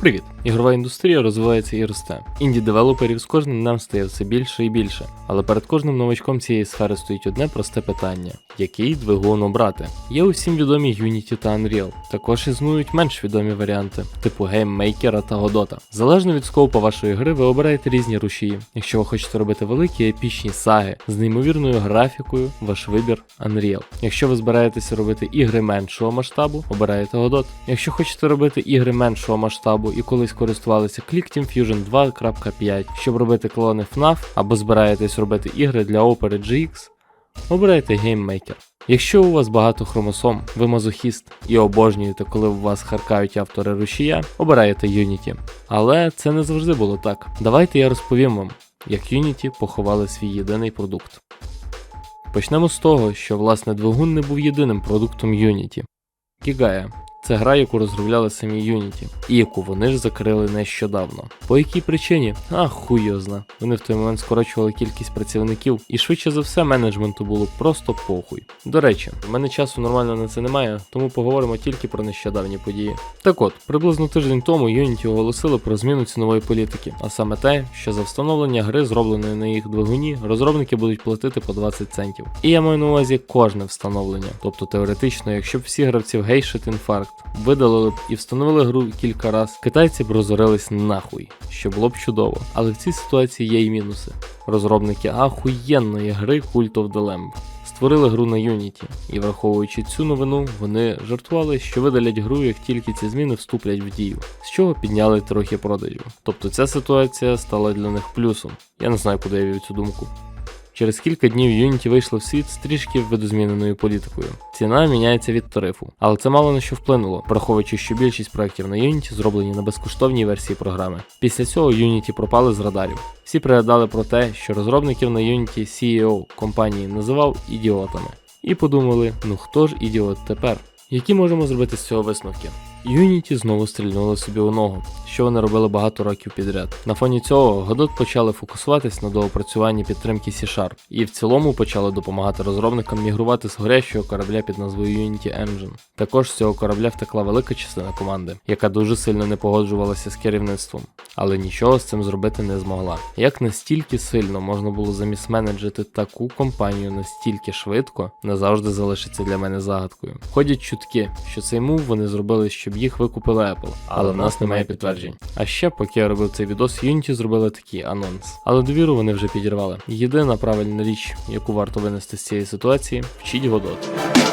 Привіт! Ігрова індустрія розвивається і росте. Інді девелоперів з кожним днем стає все більше і більше. Але перед кожним новачком цієї сфери стоїть одне просте питання: який двигун обрати? Є усім відомі Unity та Unreal. Також існують менш відомі варіанти, типу гейммейкера та Godot. Залежно від скопу вашої гри, ви обираєте різні рушії. Якщо ви хочете робити великі епічні саги з неймовірною графікою, ваш вибір Unreal. Якщо ви збираєтеся робити ігри меншого масштабу, обираєте Godot. Якщо хочете робити ігри меншого масштабу і колись користувалися Click Fusion 2.5, щоб робити клони FNAF, або збираєтесь робити ігри для Opera GX, обирайте GameMaker. Якщо у вас багато хромосом, ви мазохіст і обожнюєте, коли у вас харкають автори рушія, обираєте Unity. Але це не завжди було так. Давайте я розповім вам, як Unity поховали свій єдиний продукт. Почнемо з того, що власне двигун не був єдиним продуктом Unity. Гігая це гра, яку розробляли самі Unity, і яку вони ж закрили нещодавно. По якій причині? А хуй його зна. Вони в той момент скорочували кількість працівників, і швидше за все менеджменту було просто похуй. До речі, в мене часу нормально на це немає, тому поговоримо тільки про нещодавні події. Так от, приблизно тиждень тому Unity оголосили про зміну цінової політики, а саме те, що за встановлення гри, зробленої на їх двигуні, розробники будуть платити по 20 центів. І я маю на увазі кожне встановлення. Тобто теоретично, якщо б всі гравці в Гейшит інфаркт видалили б і встановили гру кілька раз, китайці б розорились нахуй, що було б чудово. Але в цій ситуації є і мінуси. Розробники ахуєнної гри Cult of the Lamb створили гру на Unity, і враховуючи цю новину, вони жартували, що видалять гру, як тільки ці зміни вступлять в дію, з чого підняли трохи продажів. Тобто ця ситуація стала для них плюсом. Я не знаю, куди я вів цю думку. Через кілька днів Unity вийшло в світ з трішки видозміненою політикою. Ціна міняється від тарифу, але це мало на що вплинуло, враховуючи, що більшість проєктів на Unity зроблені на безкоштовній версії програми. Після цього Unity пропали з радарів. Всі пригадали про те, що розробників на Unity CEO компанії називав ідіотами. І подумали, ну хто ж ідіот тепер? Які можемо зробити з цього висновки? Unity знову стрільнули собі у ногу, що вони робили багато років підряд. На фоні цього Godot почали фокусуватись на доопрацюванні підтримки C-Sharp і в цілому почали допомагати розробникам мігрувати з горящого корабля під назвою Unity Engine. Також з цього корабля втекла велика частина команди, яка дуже сильно не погоджувалася з керівництвом, але нічого з цим зробити не змогла. Як настільки сильно можна було замісменеджити таку компанію настільки швидко, не завжди залишиться для мене загадкою. Ходять чутки, що цей мув вони зробили, щоб їх викупили Apple, але в нас немає підтверджень. А ще, поки я робив цей відос, Unity зробили такий анонс. Але довіру вони вже підірвали. Єдина правильна річ, яку варто винести з цієї ситуації, вчіть Godot.